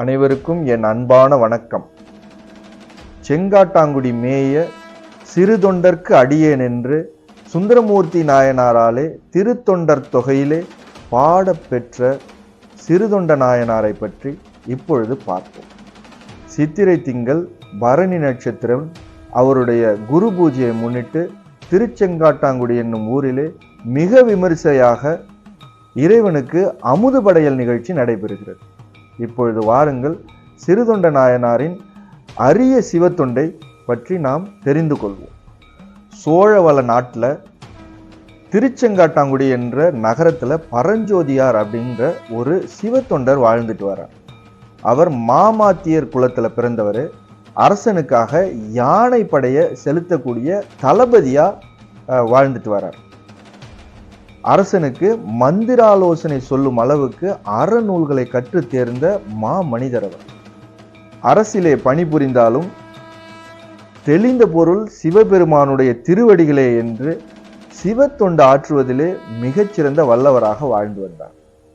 அனைவருக்கும் என் அன்பான வணக்கம். செங்காட்டாங்குடி மேய சிறுதொண்டர்க்கு அடியேன் என்று சுந்தரமூர்த்தி நாயனாராலே திருத்தொண்டர் தொகையிலே பாடப்பெற்ற சிறுதொண்ட நாயனாரை பற்றி இப்பொழுது பார்ப்போம். சித்திரை திங்கள் பரணி நட்சத்திரம் அவருடைய குரு பூஜையை முன்னிட்டு திருச்செங்காட்டாங்குடி என்னும் ஊரிலே மிக விமரிசையாக இறைவனுக்கு அமுது படையல் நிகழ்ச்சி நடைபெறுகிறது. இப்பொழுது வாருங்கள் சிறுதொண்ட நாயனாரின் அரிய சிவத்தொண்டை பற்றி நாம் தெரிந்து கொள்வோம். சோழவள நாட்டில் திருச்செங்காட்டாங்குடி என்ற நகரத்தில் பரஞ்சோதியார் அப்படின்ற ஒரு சிவத்தொண்டர் வாழ்ந்துட்டு வரார். அவர் மாமாத்தியர் குலத்தில் பிறந்தவர். அரசனுக்காக யானை படையை செலுத்தக்கூடிய தளபதியாக வாழ்ந்துட்டு வரார். அரசனுக்கு மந்திராலோசனை சொல்லும் அளவுக்கு அறநூல்களை கற்று தேர்ந்த மா மனிதர் அவர் அரசிலே பணிபுரிந்தாலும் தெளிந்த பொருள் சிவபெருமானுடைய திருவடிகளே என்று சிவத்தொண்டு ஆற்றுவதிலே மிகச்சிறந்த வல்லவராக வாழ்ந்து வந்தார்.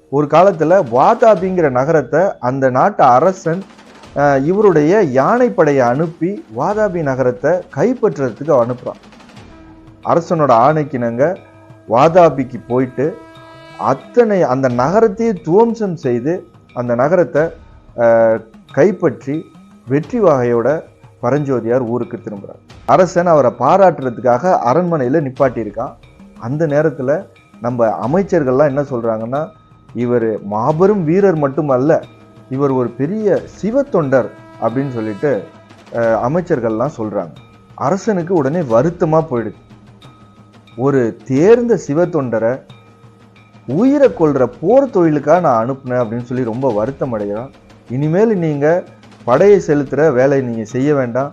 ஒரு காலத்தில் வாதாபிங்கிற நகரத்தை அந்த நாட்டு அரசன் இவருடைய யானைப்படையை அனுப்பி வாதாபி நகரத்தை கைப்பற்றுறதுக்கு அனுப்புகிறான் அரசனோட ஆணைக்கிணங்க வாதாபிக்கு போயிட்டு அத்தனை அந்த நகரத்தையே துவம்சம் செய்து அந்த நகரத்தை கைப்பற்றி வெற்றி வகையோட பரஞ்சோதியார் ஊருக்கு திரும்புகிறார் அரசன் அவரை பாராட்டுறதுக்காக அரண்மனையில் நிப்பாட்டியிருக்கான். அந்த நேரத்தில் நம்ம அமைச்சர்கள்லாம் என்ன சொல்கிறாங்கன்னா இவர் மாபெரும் வீரர் மட்டுமல்ல இவர் ஒரு பெரிய சிவத்தொண்டர் அப்படின்னு சொல்லிட்டு அமைச்சர்கள்லாம் சொல்கிறாங்க அரசனுக்கு உடனே வருத்தமாக போயிடுது. ஒரு தேர்ந்த சிவத்தொண்டரை உயிரை கொள்கிற போர் தொழிலுக்காக நான் அனுப்புனேன் அப்படின்னு சொல்லி ரொம்ப வருத்தம் அடைகிறான். இனிமேல் நீங்கள் படையை செலுத்துகிற வேலையை நீங்கள் செய்ய வேண்டாம்.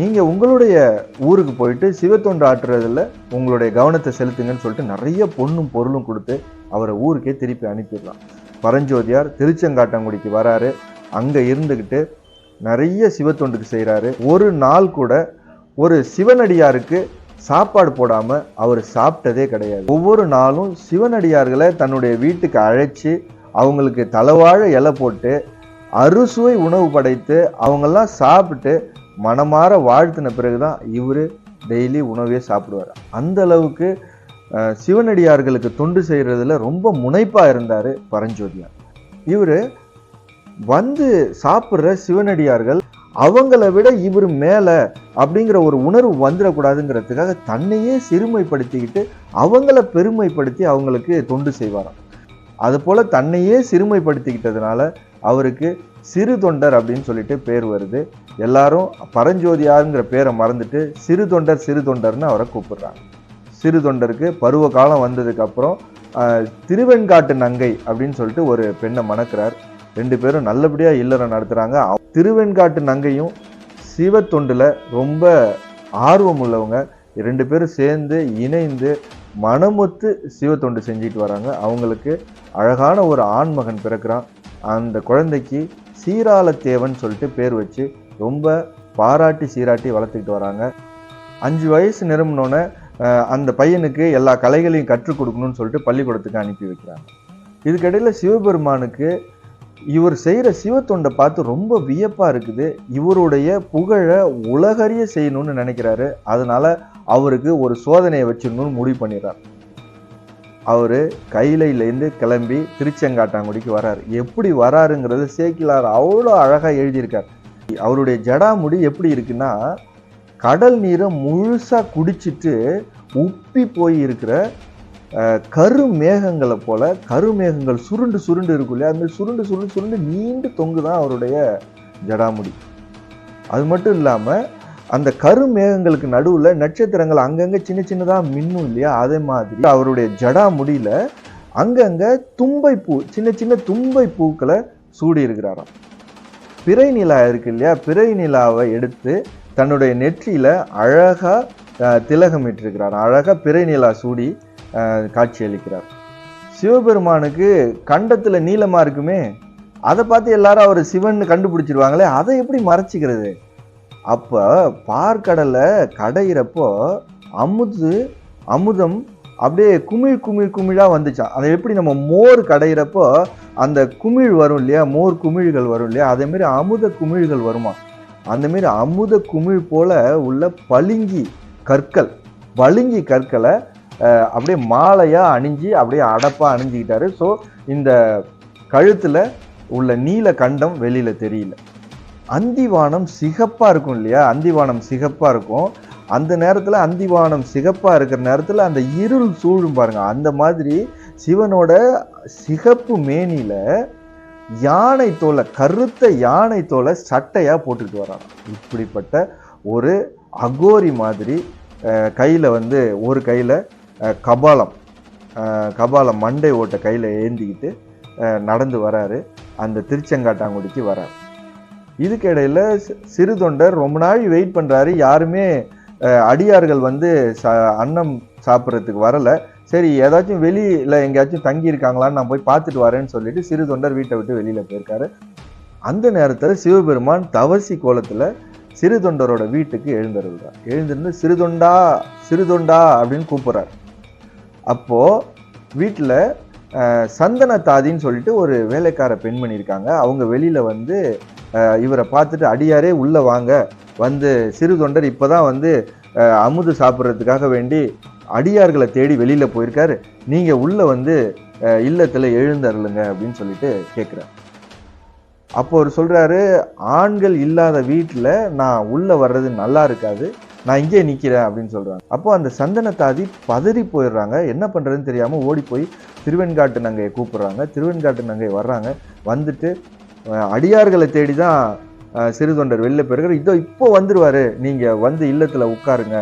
நீங்கள் உங்களுடைய ஊருக்கு போயிட்டு சிவத்தொண்டு ஆற்றுறதில் உங்களுடைய கவனத்தை செலுத்துங்கன்னு சொல்லிட்டு நிறைய பொண்ணும் பொருளும் கொடுத்து அவரை ஊருக்கே திருப்பி அனுப்பிடலாம். பரஞ்சோதியார் திருச்செங்காட்டங்குடிக்கு வராரு. அங்கே இருந்துக்கிட்டு நிறைய சிவத்தொண்டுக்கு செய்கிறாரு ஒரு நாள் கூட ஒரு சிவனடியாருக்கு சாப்பாடு போடாமல் அவர் சாப்பிட்டதே கிடையாது. ஒவ்வொரு நாளும் சிவனடியார்களை தன்னுடைய வீட்டுக்கு அழைச்சி அவங்களுக்கு தலைவாழ இலை போட்டு அறுசுவை உணவு படைத்து அவங்கெல்லாம் சாப்பிட்டு மனமாற வாழ்த்தின பிறகுதான் இவர் டெய்லி உணவே சாப்பிடுவார். அந்த அளவுக்கு சிவனடியார்களுக்கு தொண்டு செய்கிறதுல ரொம்ப முனைப்பாக இருந்தார் பரஞ்சோதியார். இவர் வந்து சாப்பிட்ற சிவனடியார்கள் அவங்கள விட இவர் மேலே அப்படிங்கிற ஒரு உணர்வு வந்துடக்கூடாதுங்கிறதுக்காக தன்னையே சிறுமைப்படுத்திக்கிட்டு அவங்கள பெருமைப்படுத்தி அவங்களுக்கு தொண்டு செய்வாராம். அதுபோல் தன்னையே சிறுமைப்படுத்திக்கிட்டதுனால அவருக்கு சிறு தொண்டர் அப்படின்னு சொல்லிட்டு பேர் வருது. எல்லாரும் பரஞ்சோதியாருங்கிற பேரை மறந்துட்டு சிறு தொண்டர் சிறு தொண்டர்னு அவரை கூப்பிடுறாங்க. சிறு தொண்டருக்கு பருவ காலம் வந்ததுக்கப்புறம் திருவெண்காட்டு நங்கை அப்படின்னு சொல்லிட்டு ஒரு பெண்ணை மணக்கிறார். ரெண்டு பேரும் நல்லபடியாக இல்லற நடத்துகிறாங்க திருவெண்காட்டு நங்கையும் சிவத்தொண்டில் ரொம்ப ஆர்வம் உள்ளவங்க. ரெண்டு பேரும் சேர்ந்து இணைந்து மனமொத்து சிவத்தொண்டு செஞ்சுட்டு வராங்க. அவங்களுக்கு அழகான ஒரு ஆண்மகன் பிறக்கிறான். அந்த குழந்தைக்கு சீராளத்தேவன் சொல்லிட்டு பேர் வச்சு ரொம்ப பாராட்டி சீராட்டி வளர்த்துக்கிட்டு வராங்க. அஞ்சு வயசு நிரம்பினோன்னே அந்த பையனுக்கு எல்லா கலைகளையும் கற்றுக் கொடுக்கணும்னு சொல்லிட்டு பள்ளிக்கூடத்துக்கு அனுப்பி வைக்கிறாங்க. இதுக்கிடையில் சிவபெருமானுக்கு இவர் செய்கிற சிவத்தொண்டை பார்த்து ரொம்ப வியப்பாக இருக்குது. இவருடைய புகழை உலகறிய செய்யணும்னு நினைக்கிறாரு. அதனால் அவருக்கு ஒரு சோதனையை வச்சிடணும்னு முடிவு பண்ணிடுறார். அவர் கையிலேருந்து கிளம்பி திருச்செங்காட்டாங்குடிக்கு வரார். எப்படி வராருங்கிறது சேக்கிலார் அவ்வளோ அழகாக எழுதியிருக்கார். அவருடைய ஜடாமுடி எப்படி இருக்குன்னா கடல் நீரை முழுசாக குடிச்சிட்டு உப்பி போய் இருக்கிற கருமேகங்களை போல் கருமேகங்கள் போல சுருண்டு சுருண்டு இருக்கும் இல்லையா? அந்த சுருண்டு சுருண்டு சுருண்டு நீண்டு தொங்கு தான் அவருடைய ஜடாமுடி. அது மட்டும் இல்லாமல் அந்த கருமேகங்களுக்கு நடுவில் நட்சத்திரங்கள் அங்கங்கே சின்ன சின்னதாக மின்னும் இல்லையா? அதே மாதிரி அவருடைய ஜடாமுடியில் அங்கங்கே தும்பை பூ சின்ன சின்ன தும்பை பூக்களை சூடி இருக்கிறாராம் பிறை நிலா இருக்கு இல்லையா? பிறை நிலாவை எடுத்து தன்னுடைய நெற்றியில் அழகாக திலகமிட்டிருக்கிறாராம். அழகாக பிறை நிலா சூடி காட்சியளிக்கிறார். சிவபெருமானுக்கு கண்டத்தில் நீளமாக இருக்குமே அதை பார்த்து எல்லாரும் அவர் சிவன் கண்டுபிடிச்சிருவாங்களே அதை எப்படி மறைச்சிக்கிறது? அப்போ பார்க்கடலை கடையிறப்போ அமுது அமுதம் அப்படியே குமிழ் குமிழ் குமிழாக வந்துச்சான் அதை எப்படி நம்ம மோர் கடையிறப்போ அந்த குமிழ் வரும் இல்லையா? மோர் குமிழ்கள் வரும் இல்லையா? அதேமாரி அமுத குமிழ்கள் வருமா? அந்தமாரி அமுத குமிழ் போல உள்ள பளிங்கி கற்கள் பளிங்கி கற்களை அப்படியே மாலையாக அணிஞ்சு அப்படியே அடப்பாக அணிஞ்சிக்கிட்டாரு. ஸோ இந்த கழுத்தில் உள்ள நீல கண்டம் வெளியில் தெரியல. அந்திவானம் சிகப்பாக இருக்கும் இல்லையா? அந்திவானம் சிகப்பாக இருக்கும். அந்த நேரத்தில் அந்திவானம் சிகப்பாக இருக்கிற நேரத்தில் அந்த இருள் சூழும் பாருங்கள் அந்த மாதிரி சிவனோட சிகப்பு மேனியில் யானை தோலை கருத்த யானை தோலை சட்டையாக போட்டுக்கிட்டு வரான் இப்படிப்பட்ட ஒரு அகோரி மாதிரி கையில் வந்து ஒரு கையில் கபாலம். கபாலம் மண்டை ஓட்ட கையில் ஏந்திக்கிட்டு நடந்து வராரு. அந்த திருச்செங்காட்டாங்குடிக்கு வரார். இதுக்கிடையில் சிறு தொண்டர் ரொம்ப நாள் வெயிட் பண்ணுறாரு யாருமே அடியார்கள் வந்து ச அன்னம் சாப்பிட்றதுக்கு வரலை. சரி ஏதாச்சும் வெளியில் எங்கேயாச்சும் தங்கியிருக்காங்களான்னு நான் போய் பார்த்துட்டு வரேன்னு சொல்லிட்டு சிறு தொண்டர் வீட்டை விட்டு வெளியில் போயிருக்காரு. அந்த நேரத்தில் சிவபெருமான் தவசி கோலத்தில் சிறு தொண்டரோட வீட்டுக்கு எழுந்தருள்றார். எழுந்திருந்து சிறு தொண்டா சிறு தொண்டா அப்படின்னு கூப்பிட்றாரு. அப்போது வீட்டில் சந்தன தாதின்னு சொல்லிட்டு ஒரு வேலைக்கார பெண்மணி இருக்காங்க. அவங்க வெளியில் வந்து இவரை பார்த்துட்டு அடியாரே உள்ளே வாங்க. வந்து சிறு தொண்டர் இப்போ தான் வந்து அமுது சாப்பிட்றதுக்காக வேண்டி அடியார்களை தேடி வெளியில் போயிருக்காரு. நீங்கள் உள்ளே வந்து இல்லத்தில் எழுந்தருளுங்க அப்படின்னு சொல்லிட்டு கேட்குறாரு அப்போ அவர் சொல்கிறாரு ஆண்கள் இல்லாத வீட்டில் நான் உள்ளே வர்றது நல்லா இருக்காது. நான் இங்கே நிற்கிறேன் அப்படின்னு சொல்கிறாங்க அப்போ அந்த சந்தனத்தாதி பதறி போயிடுறாங்க. என்ன பண்ணுறதுன்னு தெரியாமல் ஓடி போய் திருவெண்காட்டு நங்கையை கூப்பிட்றாங்க. திருவெண்காட்டு நங்கை வர்றாங்க. வந்துட்டு அடியார்களை தேடி தான் சிறு தொண்டர் வெளில போயிருக்காரு. இதோ இப்போ வந்துடுவார் நீங்கள் வந்து இல்லத்தில் உட்காருங்க.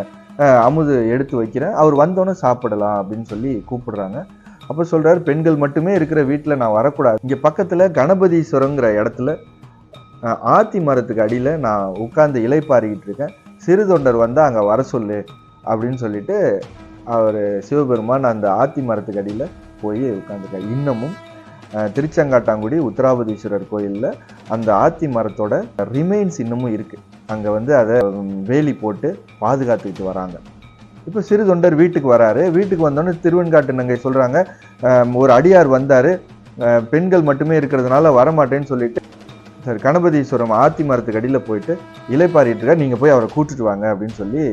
அமுது எடுத்து வைக்கிறேன். அவர் வந்தோன்னே சாப்பிடலாம் அப்படின்னு சொல்லி கூப்பிடுறாங்க. அப்போ சொல்கிறார் பெண்கள் மட்டுமே இருக்கிற வீட்டில் நான் வரக்கூடாது. இங்கே பக்கத்தில் கணபதீஸ்வரங்கிற இடத்துல ஆத்தி மரத்துக்கு அடியில் நான் உட்கார்ந்து இலைப்பாரிக்கிட்டு இருக்கேன். சிறு தொண்டர் வந்து அங்கே வர சொல்லு அப்படின்னு சொல்லிட்டு அவர் சிவபெருமான் அந்த ஆத்தி மரத்துக்கு அடியில் போய் உட்காந்துருக்கார் இன்னமும் திருச்செங்காட்டாங்குடி உத்தராபதீஸ்வரர் கோயிலில் அந்த ஆத்தி மரத்தோட ரிமைன்ஸ் இன்னமும் இருக்குது அங்கே வந்து அதை வேலி போட்டு பாதுகாத்துக்கிட்டு வராங்க. இப்போ சிறு தொண்டர் வீட்டுக்கு வராரு. வீட்டுக்கு வந்தோடனே திருவெண்காட்டு நங்கை சொல்கிறாங்க ஒரு அடியார் வந்தார். பெண்கள் மட்டுமே இருக்கிறதுனால வரமாட்டேன்னு சொல்லிட்டு சரி கணபதீஸ்வரம் ஆத்தி மரத்துக்கு அடியில் போயிட்டு இலைப்பாரிட்டு இருக்கார். நீங்கள் போய் அவரை கூட்டிட்டு வாங்க அப்படின்னு சொல்லி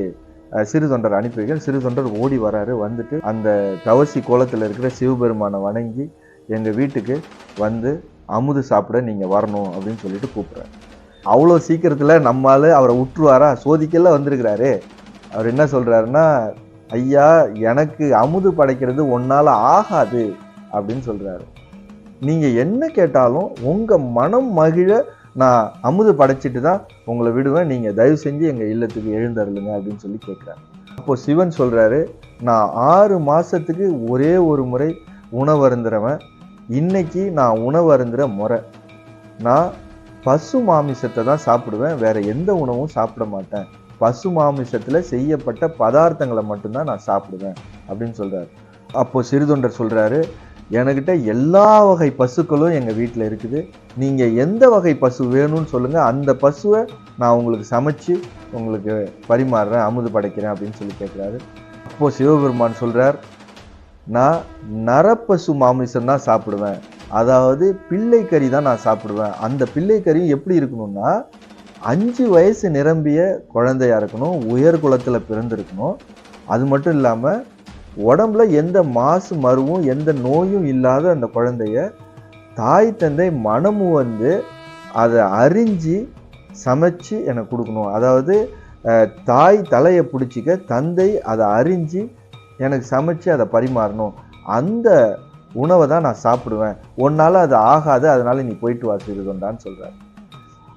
சிறு தொண்டர் அனுப்பி வைக்க சிறு தொண்டர் ஓடி வராரு. வந்துட்டு அந்த தவசி கோலத்தில் இருக்கிற சிவபெருமானை வணங்கி எங்கள் வீட்டுக்கு வந்து அமுது சாப்பிட நீங்கள் வரணும் அப்படின்னு சொல்லிட்டு கூப்பிடுறாரு. அவ்வளோ சீக்கிரத்தில் நம்மால் அவரை உற்றுவாரா? சோதிக்கெல்லாம் வந்திருக்கிறாரு. அவர் என்ன சொல்கிறாருன்னா ஐயா எனக்கு அமுது படைக்கிறது ஒன்னால ஆகாது அப்படின்னு சொல்கிறாரு நீங்கள் என்ன கேட்டாலும் உங்கள் மனம் மகிழ நான் அமுது படைச்சிட்டு தான் உங்களை விடுவேன். நீங்கள் தயவு செஞ்சு எங்கள் இல்லத்துக்கு எழுந்தருளுங்க அப்படின்னு சொல்லி கேட்குறாரு அப்போது சிவன் சொல்கிறாரு நான் ஆறு மாதத்துக்கு ஒரே ஒரு முறை உணவு அருந்துறவன். இன்னைக்கு நான் உணவு அருந்துற முறை. நான் பசு மாமிசத்தை தான் சாப்பிடுவேன். வேறு எந்த உணவும் சாப்பிட மாட்டேன். பசு மாமிசத்தில் செய்யப்பட்ட பதார்த்தங்களை மட்டும்தான் நான் சாப்பிடுவேன். அப்படின்னு சொல்கிறாரு அப்போது சிறுதொண்டர் சொல்கிறாரு என்கிட்ட எல்லா வகை பசுக்களும் எங்கள் வீட்டில் இருக்குது. நீங்கள் எந்த வகை பசு வேணும்னு சொல்லுங்கள் அந்த பசுவை நான் உங்களுக்கு சமைச்சு உங்களுக்கு பரிமாறுறேன் அமுது படைக்கிறேன் அப்படின்னு சொல்லி கேட்குறாரு அப்போது சிவபெருமான் சொல்கிறார் நான் நரப்பசு மாமிசம் தான் சாப்பிடுவேன். அதாவது பிள்ளைக்கறி தான் நான் சாப்பிடுவேன். அந்த பிள்ளைக்கறி எப்படி இருக்கணும்னா அஞ்சு வயசு நிரம்பிய குழந்தையாக இருக்கணும் உயர் குலத்தில் பிறந்திருக்கணும். அது மட்டும் இல்லாமல் உடம்புல எந்த மாசு மருவும் எந்த நோயும் இல்லாத அந்த குழந்தைய தாய் தந்தை மனமும் வந்து அதை அறிஞ்சு சமைச்சு எனக்கு கொடுக்கணும். அதாவது தாய் தலையை பிடிச்சிக்க தந்தை அதை அறிஞ்சு எனக்கு சமைச்சு அதை பரிமாறணும். அந்த உணவை தான் நான் சாப்பிடுவேன். உன்னால அது ஆகாது அதனால் நீ போயிட்டு வா சிறுதொண்டான்னு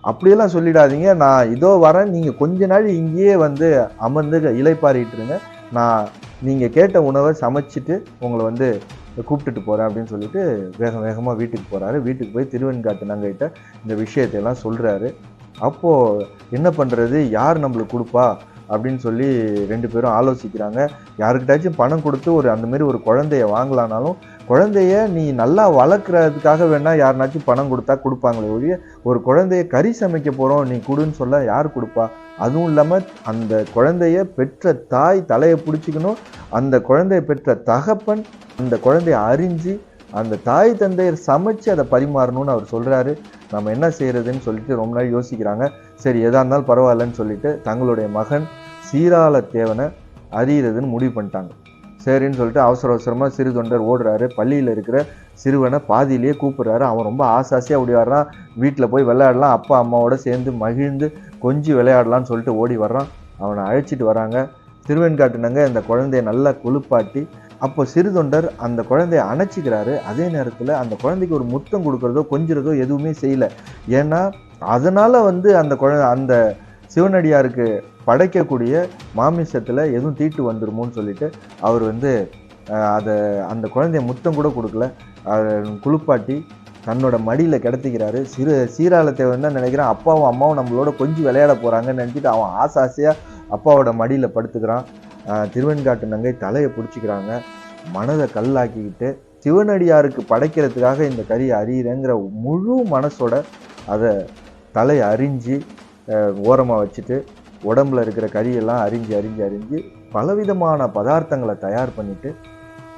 அப்படியெல்லாம் சொல்லிடாதீங்க. நான் இதோ வரேன். நீங்கள் கொஞ்ச நாள் இங்கேயே வந்து அமர்ந்து இலைப்பாரிட்டுருங்க நான் நீங்கள் கேட்ட உணவை சமைச்சிட்டு உங்களை வந்து கூப்பிட்டுட்டு போகிறேன் அப்படின்னு சொல்லிட்டு வேக வேகமாக வீட்டுக்கு போகிறாரு வீட்டுக்கு போய் திருவெண்காட்டு நங்கைகிட்ட இந்த விஷயத்தையெல்லாம் சொல்கிறாரு அப்போது என்ன பண்ணுறது யார் நம்மளுக்கு கொடுப்பா? அப்படின்னு சொல்லி ரெண்டு பேரும் ஆலோசிக்கிறாங்க. யாருக்கிட்டாச்சும் பணம் கொடுத்து ஒரு அந்தமாரி ஒரு குழந்தைய வாங்கலானாலும் குழந்தைய நீ நல்லா வளர்க்குறதுக்காக வேணால் யாருனாச்சும் பணம் கொடுத்தா கொடுப்பாங்களே ஒழிய ஒரு குழந்தைய கறி சமைக்க போகிறோம் நீ கொடுன்னு சொல்ல யார் கொடுப்பா? அதுவும் இல்லாமல் அந்த குழந்தைய பெற்ற தாய் தலையை பிடிச்சிக்கணும் அந்த குழந்தைய பெற்ற தகப்பன் அந்த குழந்தைய அறிஞ்சு அந்த தாய் தந்தையர் சமைச்சு அதை பரிமாறணும்னு அவர் சொல்கிறாரு நம்ம என்ன செய்கிறதுன்னு சொல்லிட்டு ரொம்ப நாள் யோசிக்கிறாங்க. சரி எதாக இருந்தாலும் பரவாயில்லன்னு சொல்லிட்டு தங்களுடைய மகன் சீராள தேவனை அறியறதுன்னு முடிவு பண்ணிட்டாங்க. சரின்னு சொல்லிட்டு அவசர அவசரமாக சிறு தொண்டர் ஓடுறாரு. பள்ளியில் இருக்கிற சிறுவனை பாதியிலேயே கூப்பிட்றாரு. அவன் ரொம்ப ஆசாசியாக ஓடி வர்றான் வீட்டில் போய் விளையாடலாம். அப்பா அம்மாவோட சேர்ந்து மகிழ்ந்து கொஞ்சி விளையாடலான்னு சொல்லிட்டு ஓடி வர்றான். அவனை அழைச்சிட்டு வராங்க. திருவெண்காட்டுனங்க இந்த குழந்தைய நல்லா குளிப்பாட்டி அப்போ சிறு தொண்டர் அந்த குழந்தைய அணைச்சிக்கிறாரு. அதே நேரத்தில் அந்த குழந்தைக்கு ஒரு முத்தம் கொடுக்குறதோ கொஞ்சிறதோ எதுவுமே செய்யல. ஏன்னா அதனால் வந்து அந்த குழந்தை அந்த சிவனடியாருக்கு படைக்கக்கூடிய மாமிசத்தில் எதுவும் தீட்டு வந்துருமோன்னு சொல்லிட்டு அவர் வந்து அதை அந்த குழந்தைய முத்தம் கூட கொடுக்கல. அதை குளிப்பாட்டி தன்னோட மடியில் கிடத்திக்கிறாரு. சிறு சீராளத்தை தான் நினைக்கிறான் அப்பாவும் அம்மாவும் நம்மளோட கொஞ்சம் விளையாட போகிறாங்கன்னு நினச்சிட்டு அவன் ஆசை ஆசையாக அப்பாவோட மடியில் படுத்துக்கிறான். திருவெண்காட்டு நங்கை தலையை பிடிச்சிக்கிறாங்க. மனதை கல்லாக்கிக்கிட்டு சிவனடியாருக்கு படைக்கிறதுக்காக இந்த கறியை அறியிறேங்கிற முழு மனசோட அதை தலையை அறிஞ்சு ஓரமாக வச்சுட்டு உடம்புல இருக்கிற கறியெல்லாம் அரிஞ்சு அரிஞ்சு அரிஞ்சு பலவிதமான பதார்த்தங்களை தயார் பண்ணிட்டு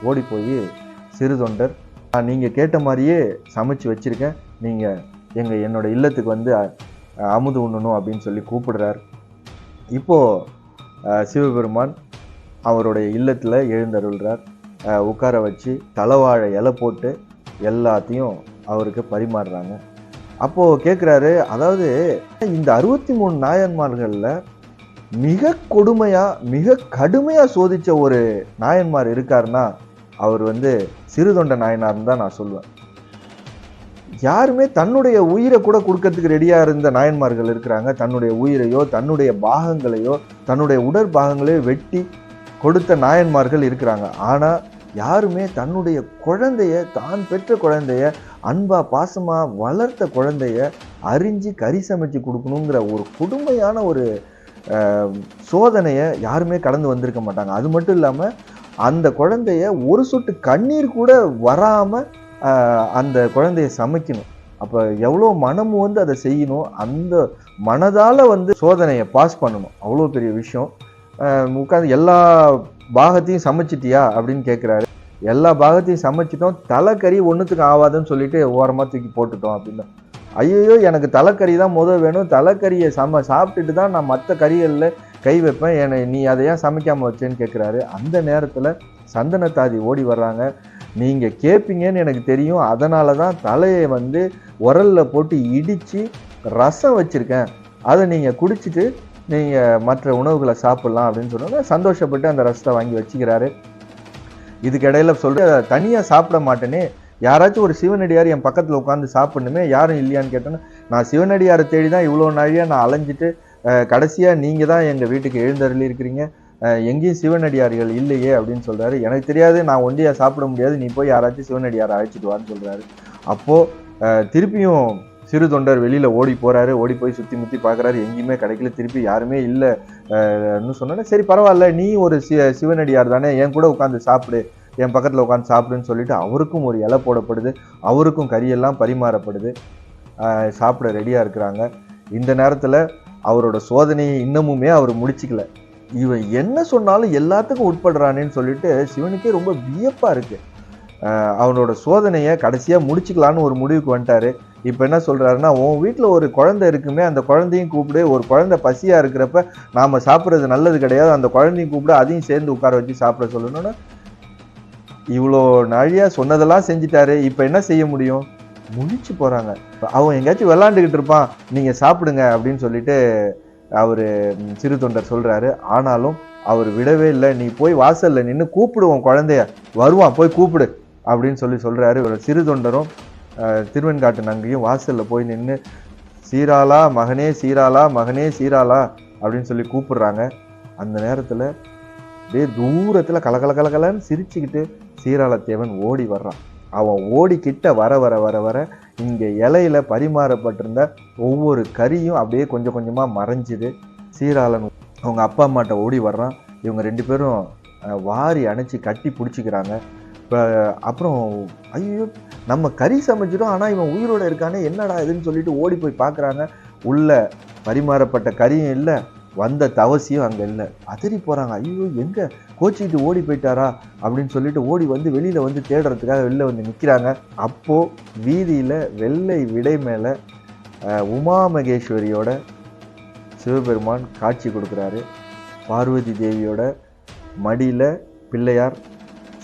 ஓடி போய் சிறு தொண்டர். "நான் கேட்ட மாதிரியே சமைச்சு வச்சுருக்கேன் நீங்கள் எங்கள் என்னோட இல்லத்துக்கு வந்து அமுது உண்ணணும் அப்படின்னு சொல்லி கூப்பிடுறார். இப்போது சிவபெருமான் அவருடைய இல்லத்தில் எழுந்தருள்றார். உட்கார வச்சு தலைவாழை இலை போட்டு எல்லாத்தையும் அவருக்கு பரிமாறுறாங்க. அப்போது கேட்குறாரு அதாவது இந்த அறுபத்தி மூணு நாயன்மார்களில் மிக கொடுமையாக மிக கடுமையாக சோதித்த ஒரு நாயன்மார் இருக்காருன்னா அவர் வந்து சிறுதொண்ட நாயனார்னு தான் நான் சொல்லுவேன் யாருமே தன்னுடைய உயிரை கூட கொடுக்கறதுக்கு ரெடியாக இருந்த நாயன்மார்கள் இருக்கிறாங்க. தன்னுடைய உயிரையோ தன்னுடைய பாகங்களையோ தன்னுடைய உடற்பாகங்களையோ வெட்டி கொடுத்த நாயன்மார்கள் இருக்கிறாங்க. ஆனால் யாருமே தன்னுடைய குழந்தைய தான் பெற்ற குழந்தைய அன்பா பாசமாக வளர்த்த குழந்தைய அறிஞ்சு கறி சமைச்சு கொடுக்கணுங்கிற ஒரு கொடுமையான ஒரு சோதனையை யாருமே கடந்து வந்திருக்க மாட்டாங்க. அது மட்டும் இல்லாமல் அந்த குழந்தைய ஒரு சொட்டு கண்ணீர் கூட வராமல் அந்த குழந்தைய சமைக்கணும். அப்போ எவ்வளோ மனமும் வந்து அதை செய்யணும். அந்த மனதால் வந்து சோதனையை பாஸ் பண்ணணும். அவ்வளோ பெரிய விஷயம். உட்காந்து எல்லா பாகத்தையும் சமைச்சிட்டியா அப்படின்னு கேட்குறாரு எல்லா பாகத்தையும் சமைச்சிட்டோம். தலைக்கறி ஒன்றுத்துக்கு ஆகாதுன்னு சொல்லிட்டு ஓரமாக தூக்கி போட்டுட்டோம் அப்படின்னு. ஐயோ எனக்கு தலைக்கறி தான் முத வேணும். தலைக்கறியை சம சாப்பிட்டுட்டு தான் நான் மற்ற கறிகளில் கை வைப்பேன். என்னை நீ அதை ஏன் சமைக்காமல் வச்சேன்னு கேட்குறாரு அந்த நேரத்தில் சந்தனத்தாதி ஓடி வர்றாங்க. நீங்கள் கேட்பீங்கன்னு எனக்கு தெரியும். அதனால தான் தலையை வந்து உரலில் போட்டு இடித்து ரசம் வச்சுருக்கேன். அதை நீங்கள் குடிச்சிட்டு நீங்கள் மற்ற உணவுகளை சாப்பிட்லாம் அப்படின்னு சொன்னாங்க சந்தோஷப்பட்டு அந்த ரசத்தை வாங்கி வச்சுக்கிறாரு. இதுக்கு இடையில தனியாக சாப்பிட மாட்டேனே. யாராச்சும் ஒரு சிவனடியார் என் பக்கத்தில் உட்காந்து சாப்பிடணுமே யாரும் இல்லையான்னு கேட்டோன்னா நான் சிவனடியாரை தேடி தான் இவ்வளோ நாழியாக நான் அலைஞ்சிட்டு கடைசியாக நீங்கள் தான் எங்கள் வீட்டுக்கு எழுந்தருளி இருக்கிறீங்க. எங்கேயும் சிவனடியார்கள் இல்லையே அப்படின்னு சொல்கிறாரு எனக்கு தெரியாது நான் ஒண்டியாக சாப்பிட முடியாது நீ போய் யாராச்சும் சிவனடியாரை அழைச்சிட்டு வான்னு சொல்கிறாரு அப்போது திருப்பியும் சிறு தொண்டர் வெளியில் ஓடி போகிறாரு ஓடி போய் சுற்றி முற்றி பார்க்குறாரு எங்கேயுமே கிடைக்கல. திருப்பி யாருமே இல்லைன்னு சொன்னோன்னே சரி பரவாயில்ல நீ ஒரு சி சிவனடியார் தானே என் கூட உட்காந்து சாப்பிடு. என் பக்கத்தில் உட்காந்து சாப்பிடுன்னு சொல்லிட்டு அவருக்கும் ஒரு இலை போடப்படுது அவருக்கும் கறியெல்லாம் பரிமாறப்படுது. சாப்பிட ரெடியாக இருக்கிறாங்க. இந்த நேரத்தில் அவரோட சோதனையை இன்னமுமே அவர் முடிச்சிக்கல. இவன் என்ன சொன்னாலும் எல்லாத்துக்கும் உட்படுறானேன்னு சொல்லிட்டு சிவனுக்கே ரொம்ப வியப்பாக இருக்குது அவனோட சோதனையை கடைசியாக முடிச்சுக்கலான்னு ஒரு முடிவுக்கு வந்துட்டாரு. இப்போ என்ன சொல்கிறாருன்னா உன் வீட்டில் ஒரு குழந்தை இருக்குமே அந்த குழந்தையும் கூப்பிடு. ஒரு குழந்தை பசியாக இருக்கிறப்ப நாம் சாப்பிட்றது நல்லது கிடையாது. அந்த குழந்தையும் கூப்பிடு அதையும் சேர்ந்து உட்கார வச்சு சாப்பிட சொல்லணும்னு இவ்வளோ நாழியா சொன்னதெல்லாம் செஞ்சிட்டாரு இப்போ என்ன செய்ய முடியும்? முடிச்சு போகிறாங்க அவன் எங்கேயாச்சும் விளாண்டுக்கிட்டு இருப்பான் நீங்கள் சாப்பிடுங்க அப்படின்னு சொல்லிட்டு அவர் சிறு தொண்டர் சொல்கிறாரு ஆனாலும் அவர் விடவே இல்லை. நீ போய் வாசலில் நின்று கூப்பிடுவோம் குழந்தைய. வருவான் போய் கூப்பிடு அப்படின்னு சொல்லி சொல்கிறாரு ஒரு சிறு தொண்டரும் திருவெண்காட்டு நங்கையும் வாசலில் போய் நின்று சீராளா மகனே சீராளா மகனே சீராளா அப்படின்னு சொல்லி கூப்பிடுறாங்க. அந்த நேரத்தில் அப்படியே தூரத்தில் கலகல கலகலன்னு சிரிச்சுக்கிட்டு சீராளத்தேவன் ஓடி வர்றான். அவன் ஓடி கிட்ட வர வர வர வர இங்கே இலையில பரிமாறப்பட்டிருந்த ஒவ்வொரு கறியும் அப்படியே கொஞ்சம் கொஞ்சமாக மறைஞ்சுது. சீராளன் அவங்க அப்பா அம்மாட்ட ஓடி வர்றான். இவங்க ரெண்டு பேரும் வாரி அணைச்சி கட்டி பிடிச்சிக்கிறாங்க. இப்போ அப்புறம் ஐயோ நம்ம கறி சமைச்சிடும் ஆனால் இவன் உயிரோட இருக்கானே என்னடா இதுன்னு சொல்லிட்டு ஓடி போய் பார்க்குறாங்க உள்ள பரிமாறப்பட்ட கறியும் இல்லை. வந்த தவசியும் அங்கே இல்லை. அதறி போகிறாங்க ஐயோ எங்கே? கோச்சிக்கிட்டு ஓடி போயிட்டாரா? அப்படின்னு சொல்லிட்டு ஓடி வந்து வெளியில் வந்து தேடுறதுக்காக வெளில வந்து நிற்கிறாங்க அப்போது வீதியில் வெள்ளை விடை மேலே உமா மகேஸ்வரியோட சிவபெருமான் காட்சி கொடுக்குறாரு. பார்வதி தேவியோட மடியில் பிள்ளையார்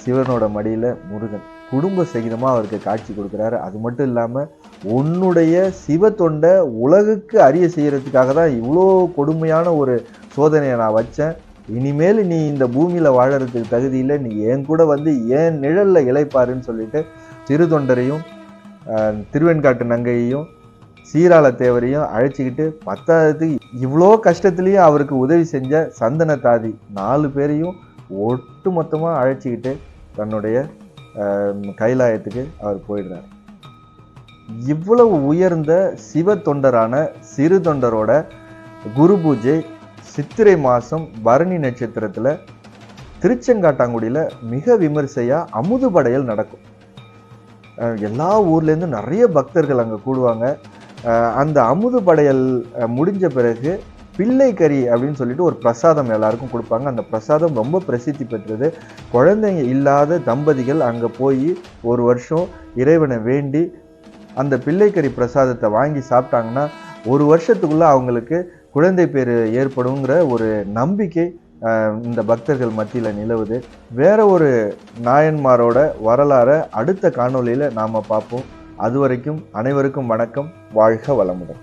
சிவனோட மடியில் முருகன். குடும்ப சகிதமாக அவருக்கு காட்சி கொடுக்குறாரு. அது மட்டும் இல்லாமல் உன்னுடைய சிவ தொண்டை உலகுக்கு அறிய செய்கிறதுக்காக தான் இவ்வளோ கொடுமையான ஒரு சோதனையை நான் வச்சேன். இனிமேல் நீ இந்த பூமியில் வாழறதுக்கு தகுதியில் நீ என் கூட வந்து ஏன் நிழலில் இளைப்பாருன்னு சொல்லிட்டு சிறு தொண்டரையும் திருவெண்காட்டு நங்கையையும் சீராள தேவரையும் அழைச்சிக்கிட்டு பத்தாவதுக்கு இவ்வளோ கஷ்டத்துலேயும் அவருக்கு உதவி செஞ்ச சந்தன தாதி நாலு பேரையும் ஒட்டு மொத்தமாக அழைச்சிக்கிட்டு தன்னுடைய கைலாயத்துக்கு அவர் போயிடுறார். இவ்வளவு உயர்ந்த சிவ தொண்டரான சிறு தொண்டரோட குரு பூஜை சித்திரை மாதம் பரணி நட்சத்திரத்தில் திருச்செங்காட்டாங்குடியில் மிக விமரிசையாக அமுது படையல் நடக்கும். எல்லா ஊர்லேருந்து நிறைய பக்தர்கள் அங்கே கூடுவாங்க. அந்த அமுது படையல் முடிஞ்ச பிறகு பிள்ளைக்கறி அப்படின்னு சொல்லிட்டு ஒரு பிரசாதம் எல்லாருக்கும் கொடுப்பாங்க. அந்த பிரசாதம் ரொம்ப பிரசித்தி பெற்றது. குழந்தைங்க இல்லாத தம்பதிகள் அங்கே போய் ஒரு வருஷம் இறைவனை வேண்டி அந்த பிள்ளைக்கறி பிரசாதத்தை வாங்கி சாப்பிட்டாங்கன்னா ஒரு வருஷத்துக்குள்ளே அவங்களுக்கு குழந்தை பேர் ஏற்படுங்கிற ஒரு நம்பிக்கை இந்த பக்தர்கள் மத்தியில் நிலவுது. வேற ஒரு நாயன்மாரோட வரலாறை அடுத்த காணொளியில் நாம் பார்ப்போம். அது வரைக்கும் அனைவருக்கும் வணக்கம். வாழ்க வளமுடன்.